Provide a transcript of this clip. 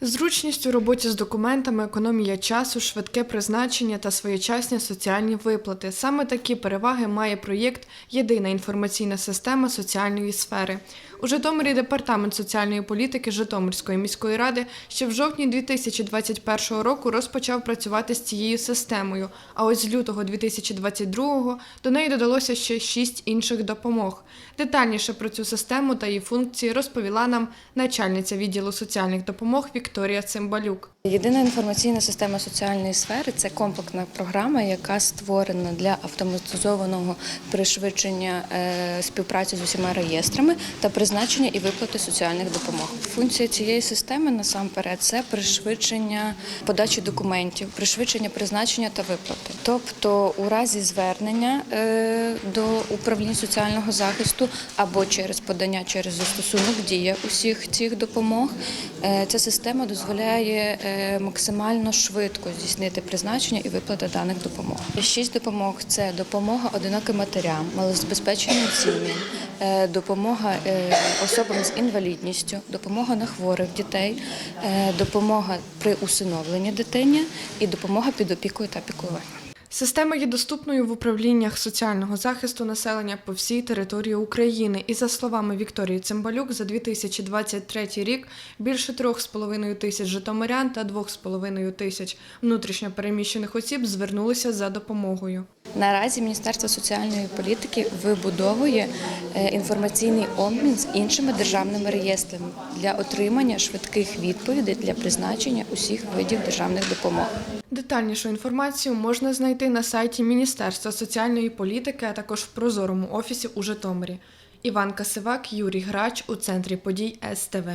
Зручність у роботі з документами, економія часу, швидке призначення та своєчасні соціальні виплати. Саме такі переваги має проєкт Єдина інформаційна система соціальної сфери. У Житомирі департамент соціальної політики Житомирської міської ради ще в жовтні 2021 року розпочав працювати з цією системою. А ось з лютого 2022 до неї додалося ще шість інших допомог. Детальніше про цю систему та її функції розповіла нам начальниця відділу соціальних допомог Вікторія Цимбалюк. Єдина інформаційна система соціальної сфери це комплексна програма, яка створена для автоматизованого пришвидшення е, співпраці з усіма реєстрами та призначення і виплати соціальних допомог. Функція цієї системи насамперед це пришвидшення подачі документів, пришвидшення призначення та виплати. Тобто, у разі звернення е, до управління соціального захисту або через подання через застосунок дія усіх цих допомог, е, ця система дозволяє е, максимально швидко здійснити призначення і виплати даних допомог. Шість допомог це допомога одиноким матерям, малозабезпеченим сім'ям, е, допомога е, особам з інвалідністю, допомога на хворих дітей, допомога при усиновленні дитині і допомога під опікою та піклуванням. Система є доступною в управліннях соціального захисту населення по всій території України. І за словами Вікторії Цимбалюк, за 2023 рік більше 3,5 тисяч житомирян та 2,5 тисяч внутрішньопереміщених осіб звернулися за допомогою. Наразі Міністерство соціальної політики вибудовує е, інформаційний обмін з іншими державними реєстрами для отримання швидких відповідей для призначення усіх видів державних допомог. Детальнішу інформацію можна знайти на сайті Міністерства соціальної політики, а також в прозорому офісі у Житомирі. Іван Касивак, Юрій Грач у центрі подій СТВ.